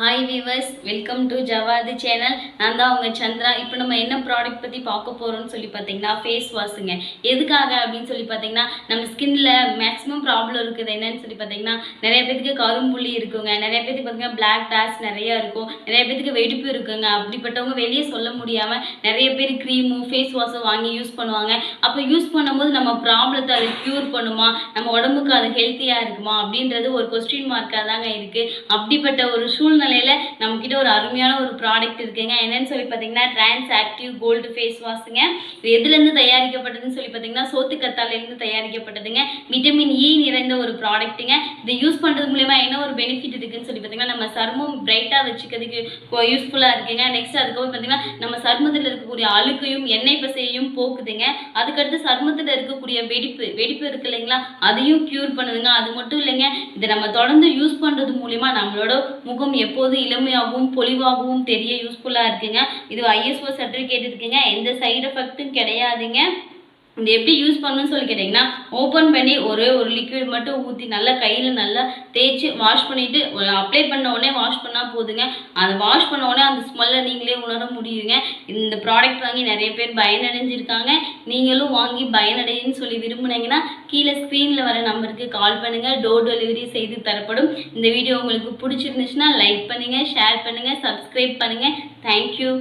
Hi viewers welcome to Javadhi channel நான் தான் உங்கள் சந்திரா. இப்போ நம்ம என்ன ப்ராடக்ட் பற்றி பார்க்க போகிறோம்னு சொல்லி பார்த்தீங்கன்னா ஃபேஸ் வாஷுங்க எதுக்காக அப்படின்னு சொல்லி பார்த்தீங்கன்னா நம்ம ஸ்கின் ஸ்கின்ல மேக்ஸிமம் ப்ராப்ளம் இருக்குது. என்னன்னு சொல்லி பார்த்தீங்கன்னா நிறைய பேத்துக்கு கரும்புள்ளி இருக்குங்க. நிறைய பேத்துக்கு பார்த்தீங்கன்னா பிளாக் டேஸ் நிறைய இருக்கும். நிறைய பேத்துக்கு வெடிப்பு இருக்குங்க. அப்படிப்பட்டவங்க வெளியே சொல்ல முடியாமல் நிறைய பேர் க்ரீமு ஃபேஸ் வாஷும் வாங்கி யூஸ் பண்ணுவாங்க. அப்போ யூஸ் பண்ணும்போது நம்ம ப்ராப்ளத்தை அது க்யூர் பண்ணுமா? நம்ம உடம்புக்கு அது ஹெல்த்தியாக இருக்குமா? அப்படின்றது ஒரு கொஸ்டின் மார்க்காக தாங்க இருக்குது அப்படிப்பட்ட ஒரு சூழ்நிலையில் நம்மக்கிட்ட ஒரு அருமையான ஒரு ப்ராடக்ட் இருக்குங்க. என்னன்னு சொல்லி பார்த்தீங்கன்னா ட்ரான்ஸ் ஆக்டிவ் கோல்டு ஃபேஸ் வாஷுங்க இது எதுலேருந்து தயாரிக்கப்பட்டதுன்னு சொல்லி பார்த்தீங்கன்னா சோத்துக்கத்தாலேருந்து தயாரிக்கப்பட்டதுங்க. விட்டமின் இ e நிறைந்த ஒரு ப்ராடக்ட்டுங்க இதை யூஸ் பண்ணுறது மூலயமா என்ன ஒரு பெனிஃபிட் இருக்குன்னு சொல்லி பார்த்தீங்கன்னா நம்ம சருமம் பிரைட்டாக வச்சுக்கிறதுக்கு யூஸ்ஃபுல்லாக இருக்குங்க. நெக்ஸ்ட் அதுக்கப்புறம் பார்த்தீங்கன்னா நம்ம சருமத்தில் இருக்கக்கூடிய அழுக்கையும் எண்ணெய் பசையையும் போக்குதுங்க. அதுக்கடுத்து சருமத்தில் இருக்கக்கூடிய வெடிப்பு வெடிப்பு இருக்கு இல்லைங்களா? அதையும் க்யூர் பண்ணுதுங்க. அது மட்டும் இல்லைங்க இதை நம்ம தொடர்ந்து யூஸ் பண்ணுறது மூலிமா நம்மளோட முகம் எப்போதும் இளமையாகவும் பொலிவாகவும் தெரிய யூஸ்ஃபுல்லாக இருக்குங்க. இது ஐஎஸ்ஓ சர்டிஃபிகேட் இருக்குங்க. எந்த சைடு எஃபெக்ட்டும் கிடையாதுங்க. இது எப்படி யூஸ் பண்ணணும்னு சொல்லி கேட்டிங்கன்னா ஓப்பன் பண்ணி ஒரே ஒரு லிக்விட் மட்டும் ஊற்றி நல்லா கையில் நல்லா தேய்ச்சி வாஷ் பண்ணிவிட்டு அப்ளை பண்ண உடனே வாஷ் பண்ணால் போதுங்க. அதை வாஷ் பண்ண உடனே அந்த ஸ்மெல்லை நீங்களே உணர முடியுங்க. இந்த ப்ராடக்ட் வாங்கி நிறைய பேர் பயனடைஞ்சிருக்காங்க. நீங்களும் வாங்கி பயனடையுன்னு சொல்லி விரும்புனீங்கன்னா கீழே ஸ்க்ரீனில் வர நம்பருக்கு கால் பண்ணுங்கள் டோர் டெலிவரி செய்து தரப்படும். இந்த வீடியோ உங்களுக்கு பிடிச்சிருந்துச்சுன்னா லைக் பண்ணுங்கள் ஷேர் பண்ணுங்கள் சப்ஸ்கிரைப் பண்ணுங்கள் தேங்க்யூ